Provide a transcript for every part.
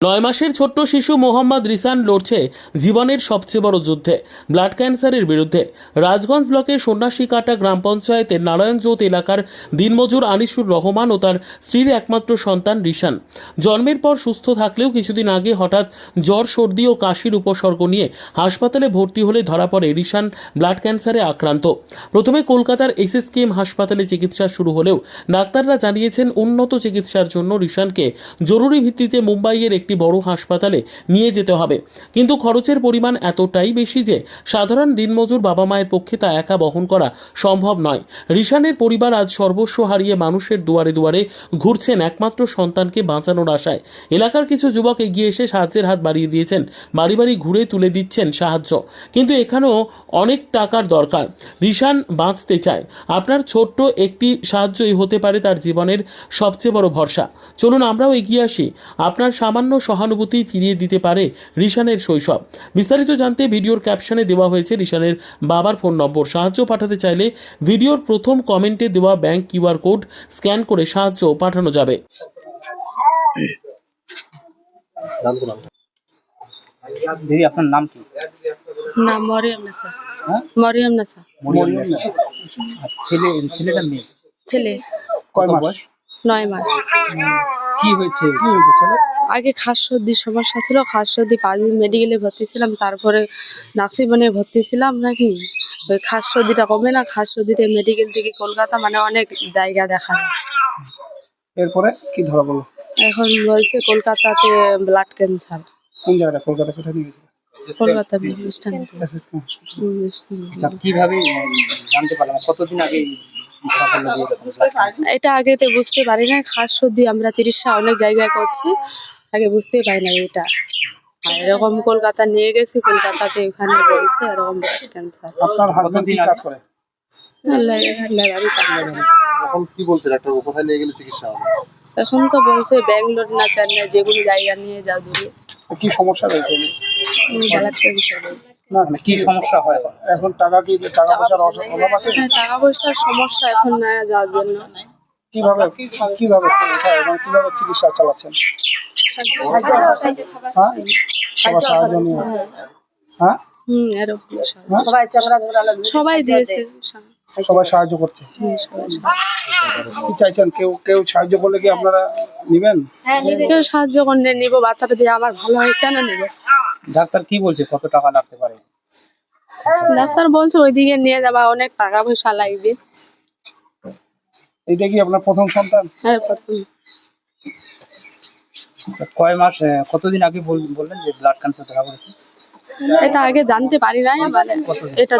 নয় মাসের ছোট্ট শিশু মোহাম্মদ রিসান লড়ছে জীবনের সবচেয়ে বড় যুদ্ধে, ব্লাড ক্যান্সারের বিরুদ্ধে। রাজগঞ্জ ব্লকের সন্ন্যাসীকাটা গ্রাম পঞ্চায়েতের নারায়ণজোত এলাকার দিনমজুর আনিসুর রহমান ও তার স্ত্রীর একমাত্র সন্তান রিসান। জন্মের পর সুস্থ থাকলেও কিছুদিন আগে হঠাৎ জ্বর, সর্দি ও কাশির উপসর্গ নিয়ে হাসপাতালে ভর্তি হলে ধরা পড়ে রিসান ব্লাড ক্যান্সারে আক্রান্ত। প্রথমে কলকাতার এসএসকেএম হাসপাতালে চিকিৎসা শুরু হলেও ডাক্তাররা জানিয়েছেন উন্নত চিকিৎসার জন্য রিসানকে জরুরি ভিত্তিতে মুম্বাইয়ের একটি বড় হাসপাতালে নিয়ে যেতে হবে। কিন্তু খরচের পরিমাণ এতটাই বেশি যে সাধারণ দিনমজুর বাবা মায়ের পক্ষে তা একা বহন করা সম্ভব নয়। রিশানের পরিবার আজ সর্বস্ব হারিয়ে মানুষের দুয়ারে দুয়ারে ঘুরছেন একমাত্র সন্তানকে বাঁচানোর আশায়। এলাকার কিছু যুবক এগিয়ে এসে সাহায্যের হাত বাড়িয়ে দিয়েছেন। বাড়ি বাড়ি ঘুরে তুলে দিচ্ছেন সাহায্য। কিন্তু এখানেও অনেক টাকার দরকার। রিশান বাঁচতে চায়। আপনার ছোট্ট একটি সাহায্যই হতে পারে তার জীবনের সবচেয়ে বড় ভরসা। চলুন আমরাও এগিয়ে আসি। আপনার সামান্য সহানুভূতি ফিরিয়ে দিতে পারে রিশানের শৈশব। বিস্তারিত জানতে ভিডিওর ক্যাপশনে দেওয়া হয়েছে রিশানের বাবার ফোন নম্বর। সাহায্য পাঠাতে চাইলে ভিডিওর প্রথম কমেন্টে দেওয়া ব্যাংক কিউআর কোড স্ক্যান করে সাহায্য পাঠানো যাবে। দিদি আপনার নাম কি? না মরিয়ম নেসা। হ্যাঁ? মরিয়ম নেসা। মরিয়ম নেসা। আর ছেলে ছেলেটা মেয়ে? ছেলে। কয় মাস? নয় মাস। কি হয়েছে? কি হয়েছে ছেলে? আগে খাস সর্দির সমস্যা ছিল খাস সর্দি পাঁচ দিন মেডিকেলে ভর্তি ছিলাম তারপরে নাসিবনে ভর্তি ছিলাম নাকি? ওই খাস সর্দিটা কমে না খাস সর্দিতে মেডিকেল থেকে কলকাতা মানে অনেক জায়গা দেখা এরপরে কি ধরা বলো এখন বলছে কলকাতাতে ব্লাড ক্যান্সার কোন জায়গাটা? কলকাতা কোথায় নিয়ে গেছিল? কলকাতা আচ্ছা কীভাবে জানতে পারলাম কতদিন আগে? এটা আগেতে বুঝতে পারি না খাস সর্দি আমরা চিকিৎসা অনেক জায়গায় করছি আগে বুঝতেই পারি না এটা। আর এরকম কলকাতা নিয়ে গেছি কলকাতাতে এখানে বলছে এরকম ক্যান্সার আপনার হাজবেন্ড কি কাজ করে? লেবারি কাজ এখন কি বলছে? ডাক্তার কোথায় নিয়ে গেলে চিকিৎসা হবে? এখন তো বলছে ব্যাঙ্গালোর না চেন্নাই যেগুলো জায়গা নিয়ে যাও দূরে কি সমস্যা রয়েছে? ব্লাড ক্যান্সার না না কি সমস্যা হয়? এখন টাকা কি টাকা পয়সার অভাব আছে? হ্যাঁ টাকা পয়সার সমস্যা এখন না যাওয়ার জন্য। কীভাবে কীভাবে কীভাবে চিকিৎসা চালাচ্ছেন? হ্যাঁ হ্যাঁ হ্যাঁ? সবাই দিয়েছে সবাই সাহায্য করছে। কি চাইছেন? কেউ কেউ সাহায্য করলে কি আপনারা নিবেন? কেউ সাহায্য করলে নিবো বাচ্চাটা দিয়ে আমার ভালো হয় কেন নেব? ডাক্তার কি বলছে? কত টাকা লাগতে পারে? ডাক্তার বলছে ওইদিকে নিয়ে যাবা অনেক টাকা পয়সা লাগবে। এটা কি আপনার প্রথম সন্তান? হ্যাঁ প্রথম। কয় মাস কতদিন আগে বল- বললেন যে ব্লাড ক্যান্সার ধরা পড়েছে? এটা আগে জানতে পারি নাই মানে এটা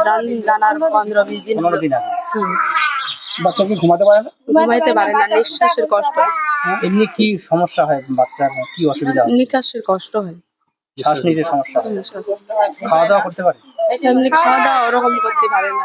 জানার পনেরো বিশ দিন। পনেরো দিন আগে। বাচ্চা কি ঘুমাতে পারে না? ঘুমাইতে পারে না নিঃশ্বাসের কষ্ট। হ্যাঁ? এমনি কি সমস্যা হয় বাচ্চার? কি অসুবিধা হয়? নিকাশের কষ্ট হয়। শ্বাস নিতে সমস্যা। খাওয়া দাওয়া করতে পারে? এমনি খাওয়া দাওয়া ওরকম করতে পারে না।